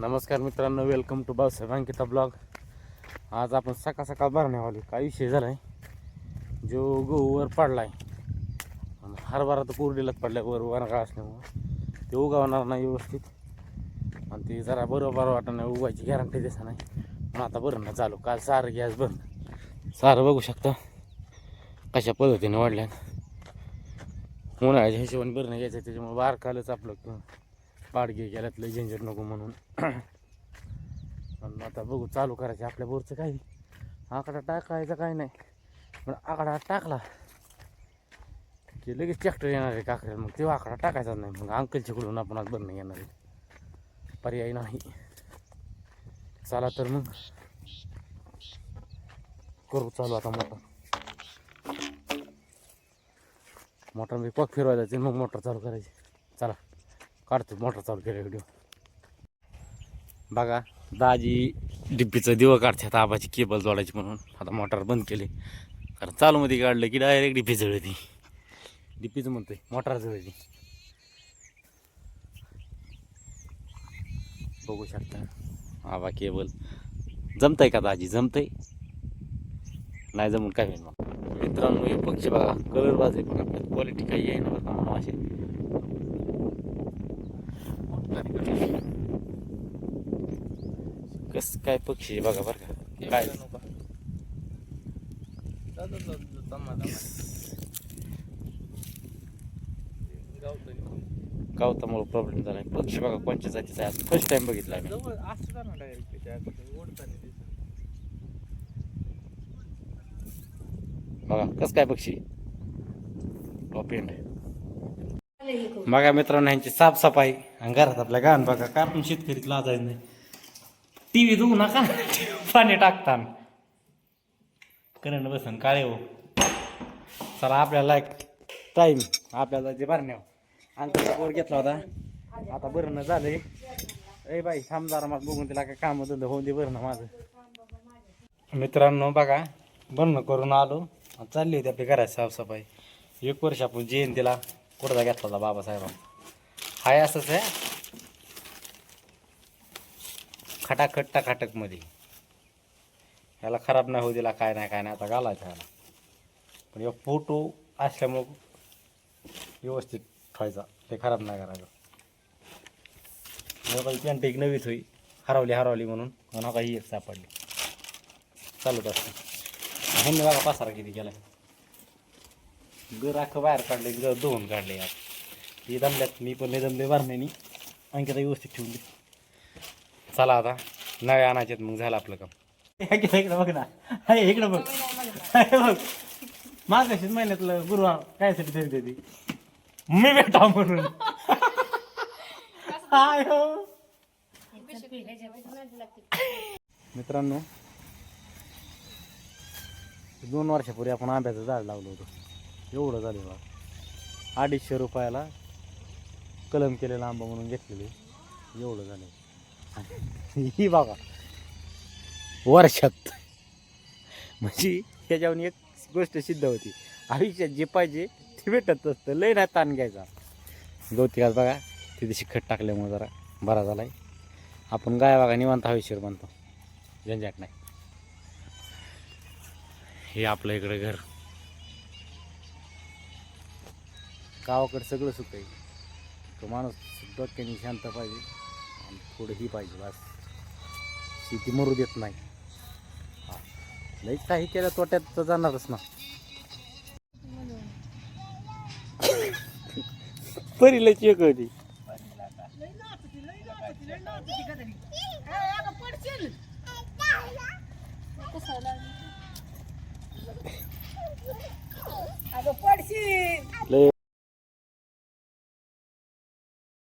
नमस्कार मित्रांनो welcome to Bausaheb Ankita blog आज आपण सकाळ सकाळ भरण्यावाले काय विषय झाला आहे जो गहूवर पडला आहे हरभरा तर कोरडीलाच पडल्या वर वरगाळ असल्यामुळं. ते उगवणार नाही व्यवस्थित. आणि ते जरा बरोबर वाटत नाही उगायची गॅरंटी दिसा नाही. पण आता भरणं चालू काल सारं गॅस भरणं सारं बघू शकता कशा पद्धतीने वाढल्या उन्हाळ्याच्या हिशोबाने भरणं घ्यायचं त्याच्यामुळे बारकालच आपलं पाडगे गेल्यात लय झंझट नको म्हणून. पण आता बघू चालू करायचे आपल्या बोरचं काही. आकडा टाकायचा काही नाही. पण आकडा टाकला की लगेच ट्रॅक्टर येणार आहे काकड्याला. मग तेव्हा आकडा टाकायचा नाही. मग अंकलच्याकडून आपण आज बंद येणार आहे. पर्याय नाही. चला तर मग. करू चालू आता मोटर. मोटर मी पग फिरवायला मग मोटर चालू करायची. चला. काढतो मोटर चालू केला व्हिडिओ बघा दाजी डिप्पीचं दिवं काढतात आबाची केबल जोडायची म्हणून. आता मोटर बंद केली. कारण चालूमध्ये काढलं की डायरेक्ट डिप्पी जळती. डिप्पीचं म्हणतोय मोटर जळती. बघू शकता आबा केबल जमतंय का दाजी? जमतंय? नाही जमून काय होईल मग? मित्रांनो हे पक्षी बघा कलर बाज आहे पण आपल्यात. क्वालिटी काही आहे ना असे कस काय पक्षी आहे बघा बरं का. काय? गावतामुळे प्रॉब्लेम झाला पक्षी बघा कोणत्या जातीचा आहे. आज फर्स्ट टाइम बघितला मी जवळ असतं डायरेक्ट बघा कस काय पक्षी? टॉप एंड बघा मित्रांनो यांची साफसफाई. आणि घरात आपल्या गाण बघा का आपण शेतकरीत लाजायच नाही. टी व्ही धुवू नका. पाणी टाकताना. करंट बसन काळे हो. चला आपल्याला एक टाईम आपल्याला जे भरण्या हो. अंकलचा बोर घेतला होता. आता भरणं झालंय. ए बाई थांब जरा बघून तिला काय काम धंदा होऊन दे भरणं माझं. मित्रांनो बघा भरणं करून आलो. चालली होती आपली घराची साफसफाई. एक वर्ष आपण जयंतीला कुठचा घेतला होता बाबासाहेब हाय असंच आहे खटाखट टाकाटकमध्ये ह्याला खराब नाही होऊ दिला काय नाही काय नाही आता घालायचं ह्याला पण या फोटो असल्यामुळं व्यवस्थित ठेवायचा ते खराब नाही करायचं मोबाईल पॅन्ट एक नवीच होई हरवली हरवली म्हणून म्हणून काही एक सापडली चालूच असतं ह्यांनी बघा पसारा किती केला अख्खं बाहेर काढले घर धुवून काढले यार. ही दमल्यात मी पण नाही दमले भरण्यानी आणखी आता व्यवस्थित ठेवून दे. चला आता नळे आणायचे मग झालं आपलं काम. इकडं बघ ना. हाय इकडं बघ. हाय बघ. मागाशीच महिन्यातलं गुरुवार कायसाठी तरी ती मी भेटा म्हणून. हाय हो. मित्रांनो दोन वर्षापूर्वी आपण आंब्याचं झाड लावलं होतं. एवढं झालं अडीचशे रुपयाला कलम केलेला आंबा म्हणून घेतलेले. एवढं झालं. ही बघा. वर्षात. म्हणजे ह्याच्यावर एक गोष्ट सिद्ध होती. आयुष्यात जे पाहिजे ते भेटत असतं. लय नाही ताण घ्यायचा. गवती बघा तिथे शिखट टाकल्यामुळे जरा बरा झालाय. आपण गाय बघा निवांत हवेशीर बनतो. झंझाट नाही. हे आपलं इकडे घर. गावाकडे सगळं सुख आहे तो माणूस डोक्याने शांत पाहिजे आणि थोडं ही पाहिजे बस. शेती मरू देत नाही. हा. लई काही केलं तोट्यात तर जाणारच ना. परी लई चेक होती. अगं पडशील.